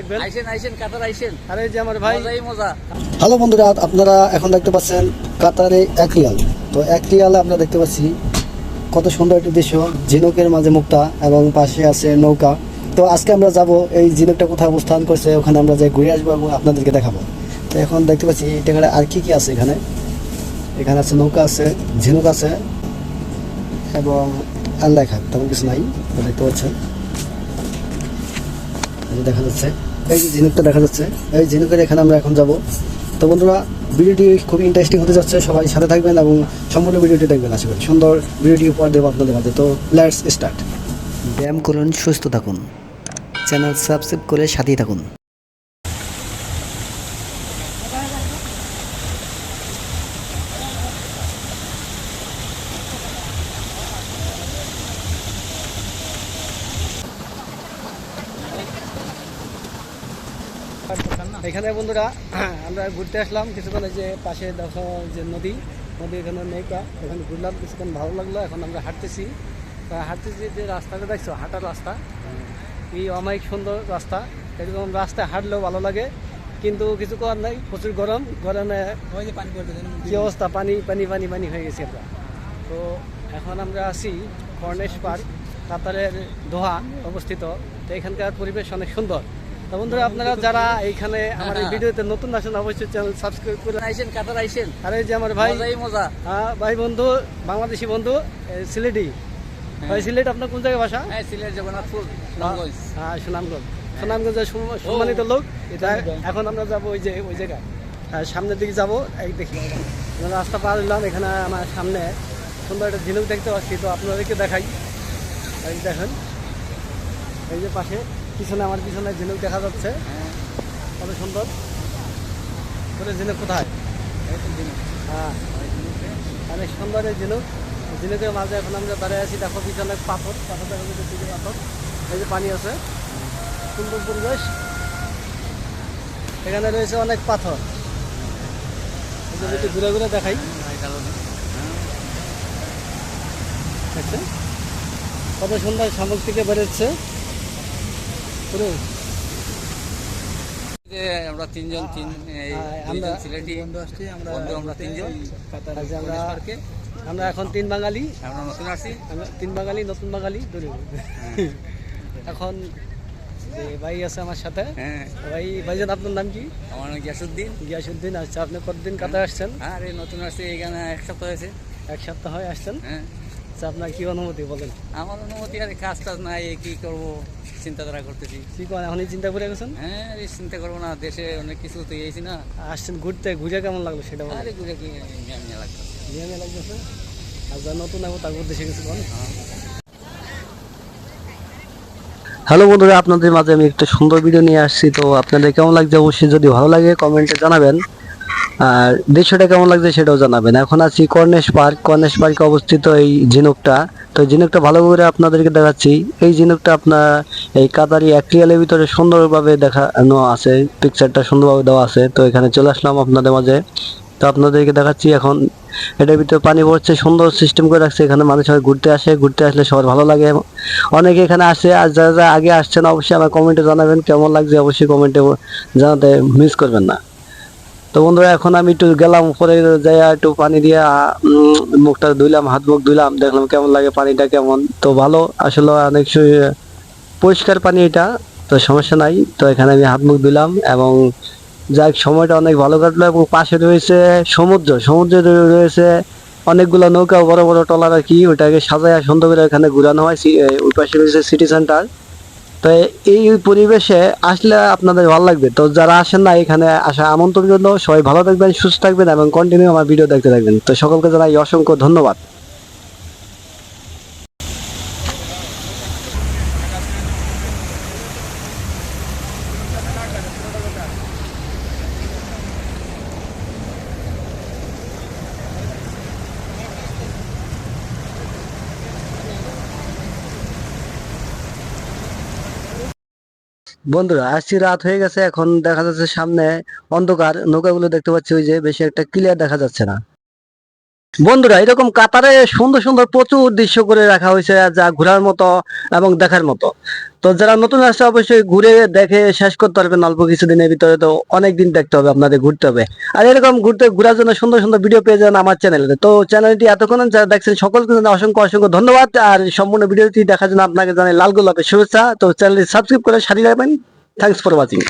থাকবেন। আইসেন আইসেন কাতার আইসেন। আর এই যে আমার ভাই। মজাই মজা। হ্যালো বন্ধুরা আপনারা এখন দেখতে পাচ্ছেন কাতারে এক রিয়াল। তো এক রিয়ালে আমরা দেখতে পাচ্ছি কত সুন্দর একটি দৃশ্য ঝিনুকের মাঝে মুক্তা এবং পাশে আছে নৌকা। তো আজকে আমরা যাব এই ঝিনুকটা কোথায় অবস্থান করছে ওখানে আমরা যাই ঘুরে আসব এবং আপনাদেরকে দেখাবো। তো এখন দেখতে পাচ্ছি এটা আর কি কি আছে এখানে? এখানে আছে নৌকা আছে ঝিনুক আছে এবং আর লেখা তেমন কিছু নাই তো দেখতে পাচ্ছেন। দেখা যাচ্ছে। এই যে ঝিনুকটা দেখা যাচ্ছে, এই ঝিনুকের এখানে আমরা এখন যাব। তো বন্ধুরা, ভিডিওটি খুবই ইন্টারেস্টিং হতে যাচ্ছে, সবাই সাথে থাকবেন এবং সম্পূর্ণ ভিডিওটি দেখবেন, আশা করি। সুন্দর ভিডিওটি উপহার দেবো আপনাদের মাঝে। তো লেটস স্টার্ট ব্যায়াম করুন, সুস্থ থাকুন। চ্যানেল সাবস্ক্রাইব করে সাথেই থাকুন। এখানে বন্ধুরা, আমরা ঘুরতে আসলাম কিছুক্ষণ যে পাশে দেখো যে নদী নদী এখানে নৌকা এখানে ঘুরলাম, কিছুক্ষণ ভালো লাগল, এখন আমরা হাঁটতেছি। হাঁটতেছি যে রাস্তাটা দেখছ, হাঁটার রাস্তা। এই অমায়িক সুন্দর রাস্তা, এরকম রাস্তায় হাঁটলেও ভালো লাগে, কিন্তু কিছু করার নাই, প্রচুর গরম, গরমে কি অবস্থা? পানি পানি পানি পানি হয়ে গেছে আমরা তো এখন আমরা আছি কর্নেশ পার্ক, কাতারের দোহা অবস্থিত। তো এখানকার পরিবেশ অনেক সুন্দর। তো বন্ধুরা আপনারা যারা এইখানে আমার এই ভিডিওতে নতুন আসেন অবশ্যই চ্যানেল সাবস্ক্রাইব করে আইসেন কাতার আইসেন আর এই যে আমার ভাই মজা। হ্যাঁ, ভাই বন্ধু বাংলাদেশি বন্ধু সিলেটি। ভাই সিলেট আপনার কোন জায়গায় বাসা? হ্যাঁ সিলেট জগন্নাথপুর সুনামগঞ্জ হ্যাঁ সুনামগঞ্জ। সুনামগঞ্জের সম্মানিত লোক। এটা এখন আমরা যাব ওই যে ওই জায়গায়। আর সামনের দিকে যাব। এই দেখি। রাস্তা পার হলাম এখানে আমার সামনে সুন্দর একটা ঝিনুক দেখতে পাচ্ছি তো আপনাদেরকে দেখাই। দেখেন। এই যে পাশে। পিছনে, আমার পিছনে ঝিনুক দেখা যাচ্ছে। কত সুন্দর। বলে ঝিনুক কোথায়? হ্যাঁ। অনেক সুন্দর এই ঝিনুক। ঝিনুকের মাঝে এখন আমরা দাঁড়িয়ে আছি, দেখো পিছনে পাথর। পাথর দেখা যাচ্ছে পাথর। এই যে পানি আছে। সুন্দর পরিবেশ। এখানে রয়েছে অনেক পাথর। ঘুরে ঘুরে দেখাই। কত সুন্দর শামুক থেকে বেরোচ্ছে যে আমরা তিনজন তিন হ্যাঁ, আমরা- সিলেটি বন্ধু আসছি আমরা বন্ধু আমরা তিনজন আমরা আমরা এখন তিন বাঙালি। আমরা নতুন আমরা তিন বাঙালি নতুন বাঙালি ধরে এখন যে ভাই আছে আমার সাথে হ্যাঁ। ভাই ভাইজান আপনার নাম কি? আমার নাম গিয়াসুদ্দিন গিয়াসুদ্দিন আচ্ছা আপনি কতদিন কাতার আসছেন? আর নতুন আসছে এখানে এক সপ্তাহ হয়েছে। এক সপ্তাহ হয় আসছেন? হ্যাঁ। আচ্ছা আপনার কি অনুমতি বলেন? আমার অনুমতি আর কাজ টাজ নাই কি করব? চিন্তাধারা করতেছি। কি করেন এখনই চিন্তা করে গেছেন হ্যাঁ চিন্তা করব না দেশে অনেক কিছু তো এইছি না। আসছেন ঘুরতে ঘুরে কেমন লাগল সেটা বলেন। আরে ঘুরে কি আমি লাগতো নিয়মে লাগতেছে? আর যা নতুন আবো তার উদ্দেশ্যে কিছু বলেন। হ্যালো বন্ধুরা আপনাদের মাঝে আমি একটা সুন্দর ভিডিও নিয়ে আসছি তো আপনাদের কেমন লাগছে অবশ্যই যদি ভালো লাগে কমেন্টে জানাবেন। আর দৃশ্যটা কেমন লাগছে সেটাও জানাবেন। এখন আছি কর্নেশ পার্ক। কর্নেশ পার্কে অবস্থিত এই ঝিনুকটা। তো ঝিনুকটা ভালো করে আপনাদেরকে দেখাচ্ছি। এই ঝিনুকটা আপনার এই কাতারি অ্যাক্রিয়ালের ভিতরে সুন্দরভাবে দেখানো আছে। পিকচারটা সুন্দরভাবে দেওয়া আছে। তো এখানে চলে আসলাম আপনাদের মাঝে। তো আপনাদেরকে দেখাচ্ছি এখন। এটার ভিতরে পানি পড়ছে, সুন্দর সিস্টেম করে রাখছে। এখানে মানুষ সবাই ঘুরতে আসে। ঘুরতে আসলে সবার ভালো লাগে। অনেকে এখানে আসে। আর যারা যারা আগে আসছেন, অবশ্যই আমার কমেন্টে জানাবেন। কেমন লাগছে? অবশ্যই কমেন্টে জানাতে মিস করবেন না। তো বন্ধুরা, এখন আমি একটু গেলাম, উপরে যাই একটু পানি দিয়ে মুখটা ধুইলাম, হাত মুখ ধুইলাম, দেখলাম কেমন লাগে পানিটা কেমন। তো ভালো, আসলে অনেক পরিষ্কার পানি এটা, তো সমস্যা নাই। তো এখানে আমি হাত মুখ ধুলাম এবং যাক, সময়টা অনেক ভালো কাটলো এবং পাশে রয়েছে সমুদ্র। সমুদ্রে রয়েছে অনেকগুলো নৌকা, বড় বড় টলার আর কি, ওটাকে সাজায় সুন্দর করে এখানে ঘুরানো হয় ওই পাশে রয়েছে সিটি সেন্টার তো এই পরিবেশে আসলে আপনাদের ভালো লাগবে। তো যারা আসেন না এখানে আসা আমন্ত্রণ জন্য সবাই ভালো থাকবেন, সুস্থ থাকবেন এবং কন্টিনিউ আমার ভিডিও দেখতে থাকবেন। তো সকলকে জানাই অসংখ্য ধন্যবাদ। বন্ধুরা আসছি রাত হয়ে গেছে, এখন দেখা যাচ্ছে সামনে অন্ধকার। নৌকাগুলো দেখতে পাচ্ছি, ওই যে বেশি একটা ক্লিয়ার দেখা যাচ্ছে না। বন্ধুরা, এরকম কাতারে সুন্দর সুন্দর প্রচুর দৃশ্য করে রাখা হয়েছে যা ঘোরার মতো এবং দেখার মতো। তো যারা নতুন আসছে, অবশ্যই ঘুরে দেখে শেষ করতে পারবেন। অল্প কিছুদিনের ভিতরে তো অনেক দিন দেখতে হবে, আপনাদের ঘুরতে হবে। আর এরকম ঘুরতে ঘোরার জন্য সুন্দর সুন্দর ভিডিও পেয়ে যান আমার চ্যানেলে তো চ্যানেলটি এতক্ষণ যারা দেখছেন, সকলকে জানাই অসংখ্য অসংখ্য ধন্যবাদ। আর সম্পূর্ণ ভিডিওটি দেখার জন্য আপনাকে জানাই লাল গোলাপের শুভেচ্ছা। তো চ্যানেলটি সাবস্ক্রাইব করে সারিয়ে রাখবেন। Thanks for watching